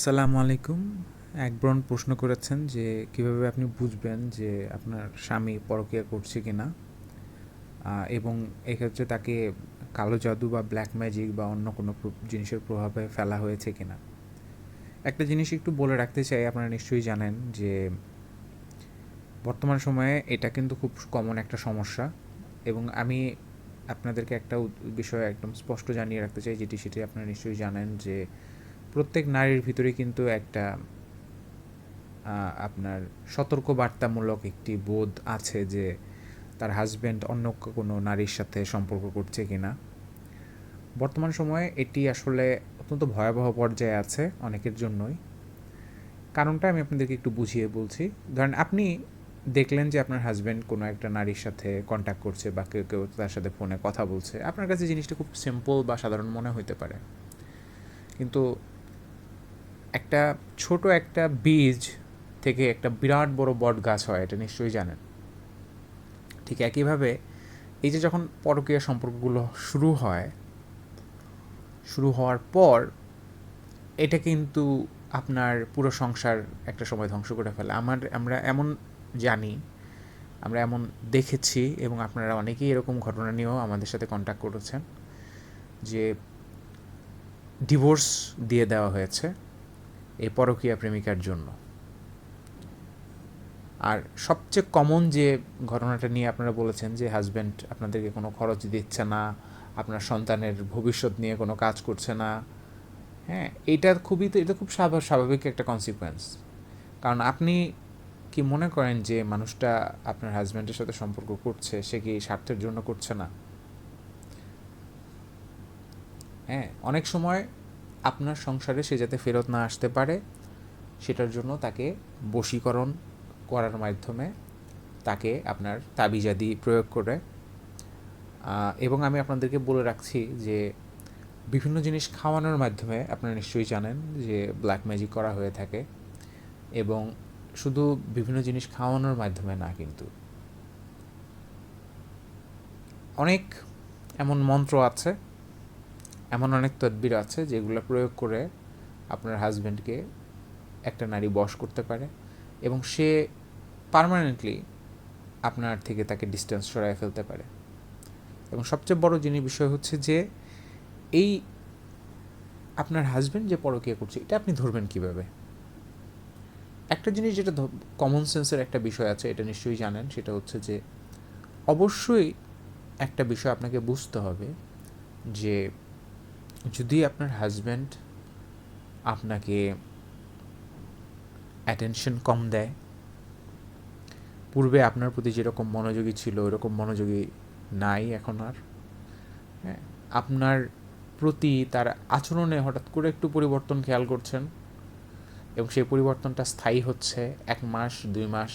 আসসালামু আলাইকুম। এক ব্রণ প্রশ্ন করেছেন যে, কীভাবে আপনি বুঝবেন যে আপনার স্বামী পরকীয়া করছে কি না এবং এক্ষেত্রে তাকে কালো জাদু বা ব্ল্যাক ম্যাজিক বা অন্য কোনো জিনিসের প্রভাবে ফেলা হয়েছে কি না একটা জিনিস একটু বলে রাখতে চাই, আপনারা নিশ্চয়ই জানেন যে, বর্তমান সময়ে এটা কিন্তু খুব কমন একটা সমস্যা। এবং আমি আপনাদেরকে একটা বিষয় একদম স্পষ্ট জানিয়ে রাখতে চাই, যেটি সেটি আপনারা নিশ্চয়ই জানেন যে প্রত্যেক নারীর ভিতরে কিন্তু একটা আপনার সতর্ক বার্তামূলক একটি বোধ আছে যে তার হাজব্যান্ড অন্য কোনো নারীর সাথে সম্পর্ক করছে কি না বর্তমান সময়ে এটি আসলে অত্যন্ত ভয়াবহ পর্যায়ে আছে অনেকের জন্যই। কারণটা আমি আপনাদেরকে একটু বুঝিয়ে বলছি। ধরেন আপনি দেখলেন যে আপনার হাজব্যান্ড কোনো একটা নারীর সাথে কন্ট্যাক্ট করছে বা কেউ কেউ তার সাথে ফোনে কথা বলছে। আপনার কাছে জিনিসটা খুব সিম্পল বা সাধারণ মনে হতে পারে। কিন্তু একটা ছোট একটা বীজ থেকে একটা বিরাট বড় বট গাছ হয়, এটা নিশ্চয়ই জানেন। ঠিক একইভাবে এই যে যখন পরকীয়া সম্পর্কগুলো শুরু হয়, শুরু হওয়ার পর এটা কিন্তু আপনার পুরো সংসার একটা সময় ধ্বংস করে ফেলে। আমার, আমরা এমন জানি, আমরা এমন দেখেছি এবং আপনারা অনেকেই এরকম ঘটনা নিয়েও আমাদের সাথে কন্ট্যাক্ট করেছেন যে ডিভোর্স দিয়ে দেওয়া হয়েছে। এই পরকীয়া প্রেমিকার জন্য। আর সবচেয়ে কমন যে ঘটনাটা নিয়ে আপনারা বলেছেন যে হাজব্যান্ড আপনাদেরকে কোনো খরচ দিচ্ছে না, আপনার সন্তানের ভবিষ্যৎ নিয়ে কোনো কাজ করছে না হ্যাঁ এটা খুবই তো, এটা খুব স্বাভা- স্বাভাবিক একটা কনসিকোয়েন্স কারণ আপনি কি মনে করেন যে মানুষটা আপনার হাজব্যান্ডের সাথে সম্পর্ক করছে, সে কি স্বার্থের জন্য করছে না? হ্যাঁ অনেক সময় আপনার সংসারে সে যাতে ফেরত না আসতে পারে, সেটার জন্য তাকে বশীকরণ করার মাধ্যমে তাকে আপনার তাবিজাদি প্রয়োগ করে। এবং আমি আপনাদেরকে বলে রাখছি যে বিভিন্ন জিনিস খাওয়ানোর মাধ্যমে আপনারা নিশ্চয়ই জানেন যে ব্ল্যাক ম্যাজিক করা হয়ে থাকে এবং শুধু বিভিন্ন জিনিস খাওয়ানোর মাধ্যমে না কিন্তু। অনেক এমন মন্ত্র আছে এমন অনেক তদবির আছে যেগুলো প্রয়োগ করে আপনার হাজব্যান্ডকে একটা নারী বশ করতে পারে এবং সে পার্মানেন্টলি আপনার থেকে তাকে ডিস্টেন্স সরায় ফেলতে পারে। এবং সবচেয়ে বড় জিনিস বিষয় হচ্ছে যে এই আপনার হাজব্যান্ড যে পরকীয়া করছে, এটা আপনি ধরবেন কীভাবে? একটা জিনিস যেটা কমন সেন্সের একটা বিষয় আছে, এটা নিশ্চয়ই জানেন, সেটা হচ্ছে যে অবশ্যই একটা বিষয় আপনাকে বুঝতে হবে যে যদি আপনার হাজব্যান্ড আপনাকে অ্যাটেনশন কম দেয়, পূর্বে আপনার প্রতি যেরকম মনোযোগী ছিল, ওরকম মনোযোগী নাই এখন আর হ্যাঁ আপনার প্রতি তার আচরণে হঠাৎ করে একটু পরিবর্তন খেয়াল করছেন এবং সেই পরিবর্তনটা স্থায়ী হচ্ছে এক মাস, দুই মাস,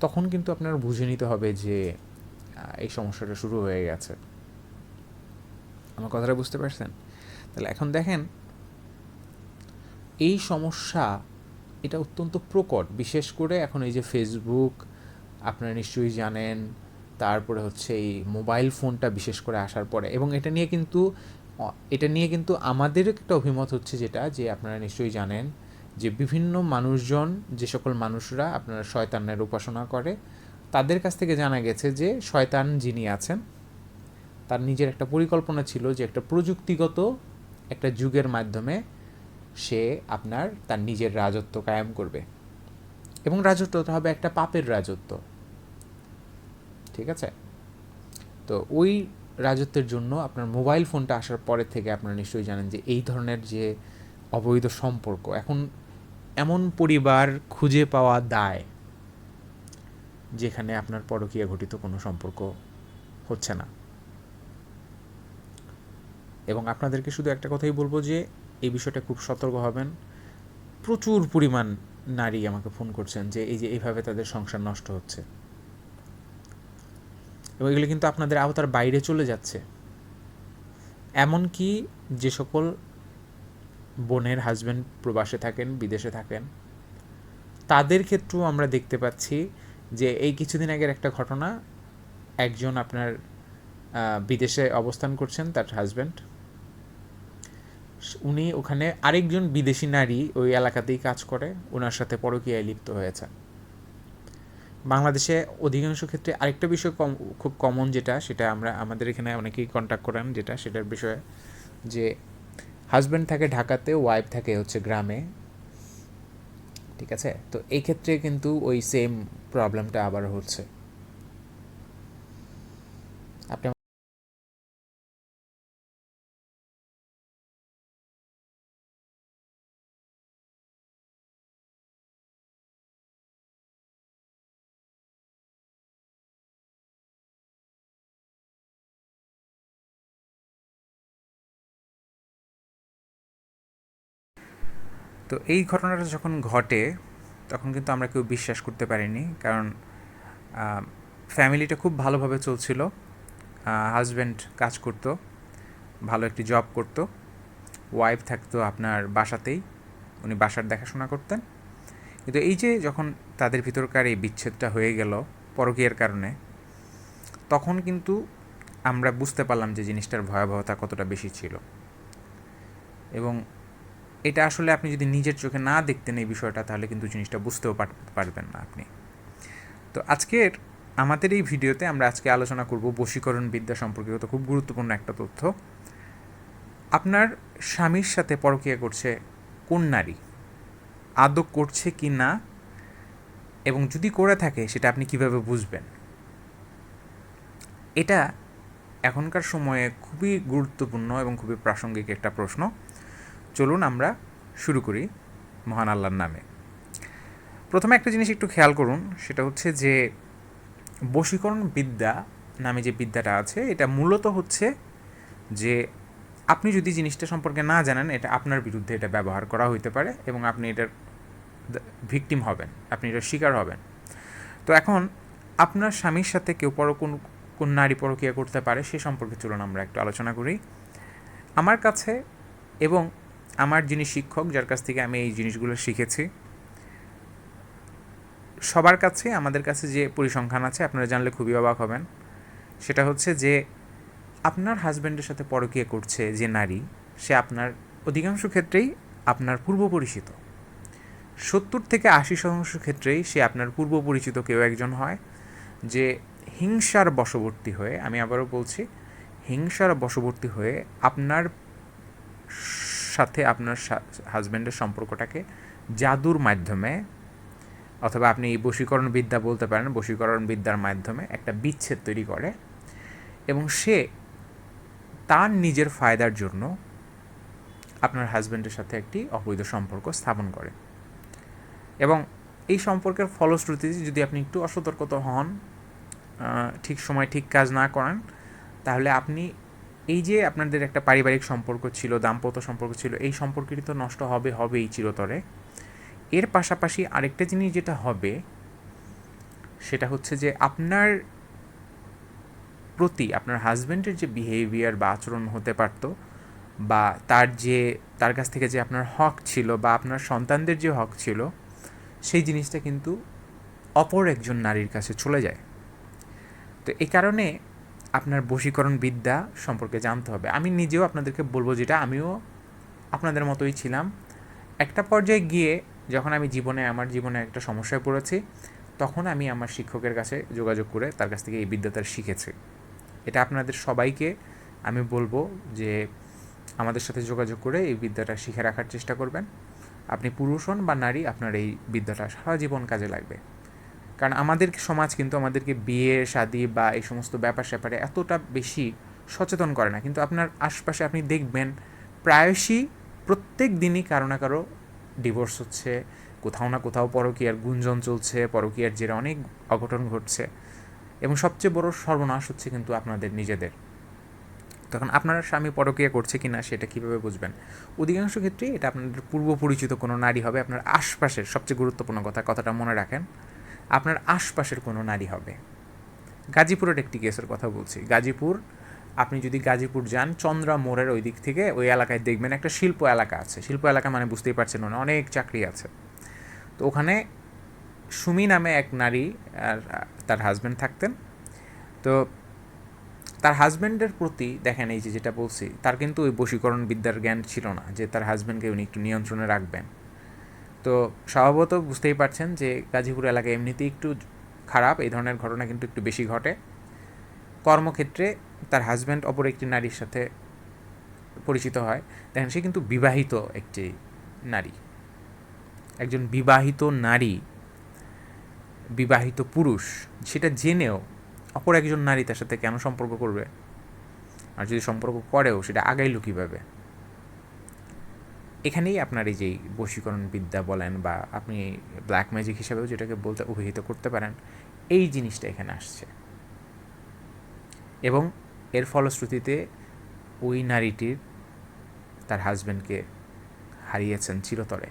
তখন কিন্তু আপনার বুঝে নিতে হবে যে এই সমস্যাটা শুরু হয়ে গেছে। আমার কথাটা বুঝতে পারছেন? তাহলে এখন দেখেন, এই সমস্যা এটা অত্যন্ত প্রকট। বিশেষ করে এখন এই যে ফেসবুক আপনারা নিশ্চয়ই জানেন, তারপরে হচ্ছে এই মোবাইল ফোনটা বিশেষ করে আসার পরে। এবং এটা নিয়ে কিন্তু এটা নিয়ে কিন্তু আমাদের একটা অভিমত হচ্ছে যেটা, যে আপনারা নিশ্চয়ই জানেন যে বিভিন্ন মানুষজন, যে সকল মানুষরা আপনারা শয়তানের উপাসনা করে, তাদের কাছ থেকে জানা গেছে যে শয়তান যিনি আছেন তার নিজের একটা পরিকল্পনা ছিল যে একটা প্রযুক্তিগত একটা যুগের মাধ্যমে সে আপনার তার নিজের রাজত্ব কায়েম করবে। এবং রাজত্বটা হবে একটা পাপের রাজত্ব। ঠিক আছে? তো ওই রাজত্বের জন্য আপনার মোবাইল ফোনটা আসার পরে থেকে আপনারা নিশ্চয়ই জানেন যে এই ধরনের যে অবৈধ সম্পর্ক, এখন এমন পরিবার খুঁজে পাওয়া দায় যেখানে আপনার পরকীয়া ঘটিত কোনো সম্পর্ক হচ্ছে না। এবং আপনাদেরকে শুধু একটা কথাই বলব যে, এই বিষয়টা খুব সতর্ক হবেন। প্রচুর পরিমাণ নারী আমাকে ফোন করছেন যে, এই যে এইভাবে তাদের সংসার নষ্ট হচ্ছে। এবং এগুলো কিন্তু আপনাদের আওতার বাইরে চলে যাচ্ছে। এমনকি যে সকল বোনের হাজব্যান্ড প্রবাসে থাকেন, বিদেশে থাকেন, তাদের ক্ষেত্রেও আমরা দেখতে পাচ্ছি যে, এই কিছুদিন আগের একটা ঘটনা, একজন আপনার বিদেশে অবস্থান করছেন তার হাজব্যান্ড উনি ওখানে আরেকজন বিদেশি নারী ওই এলাকাতেই কাজ করে, ওনার সাথে পরকীয়ায় লিপ্ত হয়েছে। বাংলাদেশে অধিকাংশ ক্ষেত্রে আরেকটা বিষয় কম, খুব কমন যেটা, সেটা আমরা, আমাদের এখানে অনেকেই কন্ট্যাক্ট করেন যেটা, সেটার বিষয়ে যে হাজব্যান্ড থাকে ঢাকাতে ওয়াইফ থাকে হচ্ছে গ্রামে। ঠিক আছে? তো এই ক্ষেত্রে কিন্তু ওই সেম প্রবলেমটা আবার হচ্ছে। তো এই ঘটনাটা যখন ঘটে, তখন কিন্তু আমরা কেউ বিশ্বাস করতে পারিনি। কারণ ফ্যামিলিটা খুব ভালোভাবে চলছিল। হাজব্যান্ড কাজ করতো, ভালো একটি জব করতো। ওয়াইফ থাকতো আপনার বাসাতেই, উনি বাসার দেখাশোনা করতেন। কিন্তু এই যে যখন তাদের ভিতরকার এই বিচ্ছেদটা হয়ে গেল পরকীয়ার কারণে, তখন কিন্তু আমরা বুঝতে পারলাম যে জিনিসটার ভয়াবহতা কতটা বেশি ছিল। এবং এটা আসলে আপনি যদি নিজের চোখে না দেখতেন এই বিষয়টা, তাহলে কিন্তু জিনিসটা বুঝতেও পারবেন না আপনি। তো আজকের, আমাদের এই ভিডিওতে আমরা আজকে আলোচনা করব বশীকরণ বিদ্যা সম্পর্কিত খুব গুরুত্বপূর্ণ একটা তথ্য। আপনার স্বামীর সাথে পরকীয়া করছে কোন নারী? আদৌ করছে কি না? এবং যদি করে থাকে, সেটা আপনি কীভাবে বুঝবেন? এটা এখনকার সময়ে খুবই গুরুত্বপূর্ণ এবং খুবই প্রাসঙ্গিক একটা প্রশ্ন। চলুন আমরা শুরু করি মহান আল্লাহর নামে। প্রথমে একটা জিনিস একটু খেয়াল করুন, সেটা হচ্ছে যে বশীকরণ বিদ্যা নামে যে বিদ্যাটা আছে, এটা মূলত হচ্ছে যে আপনি যদি জিনিসটা সম্পর্কে না জানেন, এটা আপনার বিরুদ্ধে এটা ব্যবহার করা হইতে পারে এবং আপনি এটার ভিকটিম হবেন, আপনি এটার শিকার হবেন। তো এখন আপনার স্বামীর সাথে কেউ পর কোন কোন নারী পরকীয়া করতে পারে, সে সম্পর্কে চলুন আমরা একটু আলোচনা করি। আমার কাছে এবং আমার যিনি শিক্ষক, যার কাছ থেকে আমি এই জিনিসগুলো শিখেছি, সবার কাছে, আমাদের কাছে যে পরিসংখ্যান আছে, আপনারা জানলে খুবই অবাক হবেন। সেটা হচ্ছে যে, আপনার হাজব্যান্ডের সাথে পরকীয়া করছে যে নারী, সে আপনার অধিকাংশ ক্ষেত্রেই আপনার পূর্ব পরিচিত। সত্তর থেকে আশি শতাংশ ক্ষেত্রেই সে আপনার পূর্ব পরিচিত কেউ একজন হয়, যে হিংসার বশবর্তী হয়ে, আমি আবারও বলছি, হিংসার বশবর্তী হয়ে আপনার সাথে আপনার হাজব্যান্ডের সম্পর্কটাকে জাদুর মাধ্যমে অথবা আপনি এই বশীকরণ বিদ্যা বলতে পারেন বশীকরণ বিদ্যার মাধ্যমে একটা বিচ্ছেদ তৈরি করে এবং সে তার নিজের ফায়দার জন্য আপনার হাজব্যান্ডের সাথে একটি অবৈধ সম্পর্ক স্থাপন করে। এবং এই সম্পর্কের ফলশ্রুতিতে যদি আপনি একটু অসতর্কত হন ঠিক সময় ঠিক কাজ না করেন, তাহলে আপনি এই যে আপনাদের একটা পারিবারিক সম্পর্ক ছিল, দাম্পত্য সম্পর্ক ছিল, এই সম্পর্কটি তো নষ্ট হবে, হবেই চিরতরে। এর পাশাপাশি আরেকটা জিনিস যেটা হবে, সেটা হচ্ছে যে আপনার প্রতি, আপনার হাজব্যান্ডের যে বিহেভিয়ার বা আচরণ হতে পারত, বা তার যে, তার কাছ থেকে যে আপনার হক ছিল, বা আপনার সন্তানদের যে হক ছিল, সেই জিনিসটা কিন্তু অপর একজন নারীর কাছে চলে যায়। তো এই কারণে আপনার বশীকরণ বিদ্যা সম্পর্কে জানতে হবে। আমি নিজেও আপনাদেরকে বলব যেটা, আমিও আপনাদের মতোই ছিলাম। একটা পর্যায়ে গিয়ে যখন আমি জীবনে, আমার জীবনে একটা সমস্যায় পড়েছি, তখন আমি আমার শিক্ষকের কাছে যোগাযোগ করে তার কাছ থেকে এই বিদ্যাটা শিখেছি। এটা আপনাদের সবাইকে আমি বলব যে, আমাদের সাথে যোগাযোগ করে এই বিদ্যাটা শিখে রাখার চেষ্টা করবেন। আপনি পুরুষ হন বা নারী, আপনার এই বিদ্যাটা সারা জীবন কাজে লাগবে। কারণ আমাদের সমাজ কিন্তু আমাদেরকে বিয়ে, শাদি বা এই সমস্ত ব্যাপার স্যাপারে এতটা বেশি সচেতন করে না। কিন্তু আপনার আশপাশে আপনি দেখবেন, প্রায়শই প্রত্যেক দিনই কারও না কারও ডিভোর্স হচ্ছে, কোথাও না কোথাও পরকীয়ার গুঞ্জন চলছে, পরকীয়ার জেরে অনেক অঘটন ঘটছে এবং সবচেয়ে বড় সর্বনাশ হচ্ছে কিন্তু আপনাদের নিজেদের। তখন আপনার স্বামী পরকীয়া করছে কি না সেটা কীভাবে বুঝবেন? অধিকাংশ ক্ষেত্রেই এটা আপনাদের পূর্ব পরিচিত কোনো নারী হবে, আপনার আশপাশের সবচেয়ে গুরুত্বপূর্ণ কথা, কথাটা মনে রাখেন। আপনার আশপাশের কোনো নারী হবে। গাজীপুরের একটি কেসের কথা বলছি। গাজীপুর, আপনি যদি গাজীপুর যান, চন্দ্রা মোড়ের ওই দিক থেকে ওই এলাকায় দেখবেন একটা শিল্প এলাকা আছে। শিল্প এলাকা মানে বুঝতেই পারছেন না অনেক চাকরি আছে। তো ওখানে সুমি নামে এক নারী আর, তার হাজব্যান্ড থাকতেন। তো তার হাজব্যান্ডের প্রতি, দেখেন এই যে যেটা বলছি, তার কিন্তু ওই বশীকরণ বিদ্যার জ্ঞান ছিল না যে তার হাজব্যান্ডকে উনি একটু নিয়ন্ত্রণে রাখবেন। তো স্বভাবত বুঝতেই পারছেন যে গাজীপুর এলাকা এমনিতেই একটু খারাপ, এই ধরনের ঘটনা কিন্তু একটু বেশি ঘটে। কর্মক্ষেত্রে তার হাজব্যান্ড অপর একটি নারীর সাথে পরিচিত হয়। দেখেন, সে কিন্তু বিবাহিত একটি নারী। একজন বিবাহিত নারী, বিবাহিত পুরুষ, সেটা জেনেও অপর একজন নারী তার সাথে কেন সম্পর্ক করবে? আর যদি সম্পর্ক করেও, সেটা আগাইলো কীভাবে? এখানেই আপনার এই যে বশীকরণ বিদ্যা বলেন বা আপনি ব্ল্যাক ম্যাজিক হিসাবেও যেটাকে বলতে অভিহিত করতে পারেন, এই জিনিসটা এখানে আসছে। এবং এর ফলশ্রুতিতে ওই নারীটির তার হাজব্যান্ডকে হারিয়েছেন চিরতরে।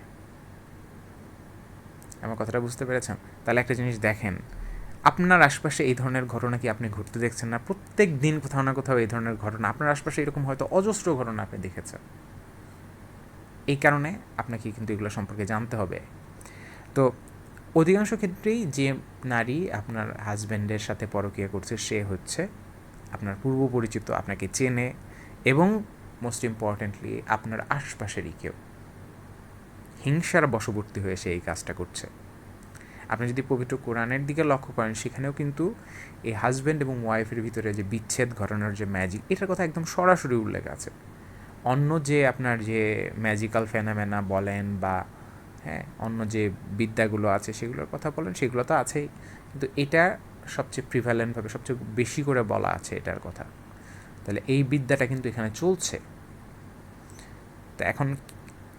আমার কথাটা বুঝতে পেরেছেন? তাহলে একটা জিনিস দেখেন, আপনার আশপাশে এই ধরনের ঘটনা কি আপনি ঘটতে দেখছেন না? প্রত্যেক দিন কোথাও না কোথাও এই ধরনের ঘটনা, আপনার আশপাশে এরকম হয়তো অজস্র ঘটনা আপনি দেখেছেন। এই কারণে আপনাকে কিন্তু এগুলো সম্পর্কে জানতে হবে। তো অধিকাংশ ক্ষেত্রেই যে নারী আপনার হাজব্যান্ডের সাথে পরকীয়া করছে, সে হচ্ছে আপনার পূর্ব পরিচিত, আপনাকে চেনে এবং মোস্ট ইম্পর্ট্যান্টলি আপনার আশপাশেরই কেউ। হিংসার বশবর্তী হয়ে সে এই কাজটা করছে। আপনি যদি পবিত্র কোরআনের দিকে লক্ষ্য করেন, সেখানেও কিন্তু এই হাজব্যান্ড এবং ওয়াইফের ভিতরে যে বিচ্ছেদ ঘটানোর যে ম্যাজিক এটার কথা একদম সরাসরি উল্লেখ আছে। অন্য যে আপনার যে ম্যাজিক্যাল ফেনামেনা বলেন বা হ্যাঁ অন্য যে বিদ্যাগুলো আছে সেগুলোর কথা বলেন, সেগুলো তো আছেই। কিন্তু এটা সবচেয়ে প্রিভ্যালেন্টভাবে সবচেয়ে বেশি করে বলা আছে এটার কথা। তাহলে এই বিদ্যাটা কিন্তু এখানে চলছে। তা এখন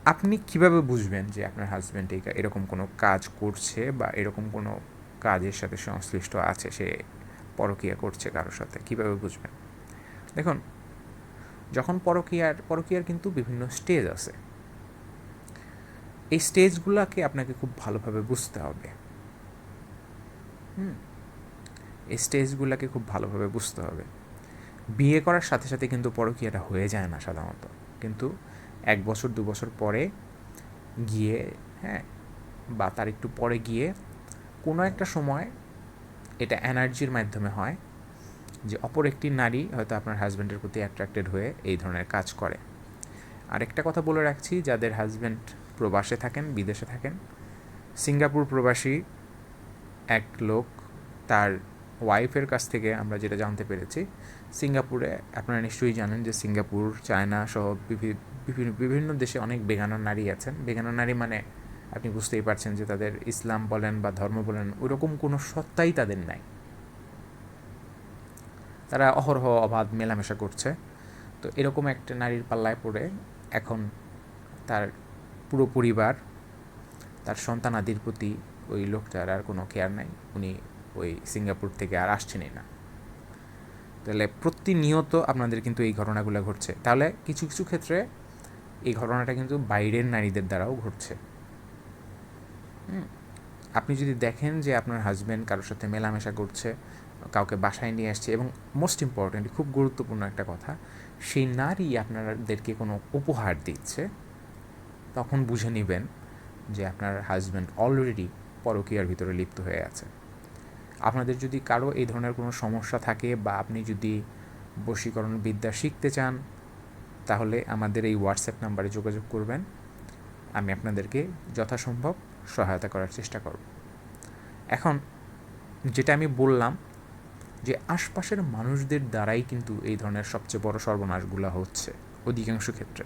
আপনি কীভাবে বুঝবেন যে আপনার হাজব্যান্ড এই এরকম কোনো কাজ করছে বা এরকম কোনো কাজের সাথে সংশ্লিষ্ট আছে, সে পরকীয়া করছে কারোর সাথে? কীভাবে বুঝবেন? দেখুন যখন পরকীয়ার পরকীয়ার কিন্তু বিভিন্ন স্টেজ আছে। এই স্টেজগুলোকে আপনাকে খুব ভালোভাবে বুঝতে হবে। হুম? এই স্টেজগুলোকে খুব ভালোভাবে বুঝতে হবে। বিয়ে করার সাথে সাথে কিন্তু পরকীয়াটা হয়ে যায় না সাধারণত। কিন্তু এক বছর, দু বছর পরে গিয়ে হ্যাঁ বা তার একটু পরে গিয়ে কোনো একটা সময় এটা এনার্জির মাধ্যমে হয়। যে অপর একটি নারী হয়তো আপনার হাজব্যান্ডের প্রতি অ্যাট্রাক্টেড হয়ে এই ধরনের কাজ করে। আরেকটা কথা বলে রাখছি, যাদের হাজব্যান্ড প্রবাসে থাকেন, বিদেশে থাকেন, সিঙ্গাপুর প্রবাসী এক লোক, তার ওয়াইফের কাছ থেকে আমরা যেটা জানতে পেরেছি, সিঙ্গাপুরে আপনারা নিশ্চয়ই জানেন যে সিঙ্গাপুর, চায়না সহ বিভিন্ন বিভিন্ন দেশে অনেক বেগানা নারী আছেন। বেগানা নারী মানে আপনি বুঝতেই পারছেন যে তাদের ইসলাম বলেন বা ধর্ম বলেন, ওরকম কোনো সত্তাই তাদের নাই। তারা অহরহ অবাধ মেলামেশা করছে। তো এরকম একটা নারীর পাল্লায় পড়ে এখন তার পুরো পরিবার, তার সন্তানাদির প্রতি ওই লোকটার আর কোনো কেয়ার নাই। উনি ওই সিঙ্গাপুর থেকে আর আসছেনই না। তাহলে প্রতিনিয়ত আপনাদের কিন্তু এই ঘটনাগুলো ঘটছে। তাহলে কিছু কিছু ক্ষেত্রে এই ঘটনাটা কিন্তু বাইরের নারীদের দ্বারাও ঘটছে। আপনি যদি দেখেন যে আপনার হাজব্যান্ড কারোর সাথে মেলামেশা করছে কাউকে বাসায় নিয়ে আসছে এবং মোস্ট ইম্পর্ট্যান্ট খুব গুরুত্বপূর্ণ একটা কথা, সেই নারী আপনাদেরকে কোনো উপহার দিচ্ছে, তখন বুঝে নেবেন যে আপনার হাজব্যান্ড অলরেডি পরকীয়ার ভিতরে লিপ্ত হয়ে আছে। আপনাদের যদি কারও এই ধরনের কোনো সমস্যা থাকে বা আপনি যদি বশীকরণ বিদ্যা শিখতে চান, তাহলে আমাদের এই হোয়াটসঅ্যাপ নাম্বারে যোগাযোগ করবেন। আমি আপনাদেরকে যথাসম্ভব সহায়তা করার চেষ্টা করব। এখন যেটা আমি বললাম যে আশপাশের মানুষদের দ্বারাই কিন্তু এই ধরনের সবচেয়ে বড় সর্বনাশগুলো হচ্ছে অধিকাংশ ক্ষেত্রে।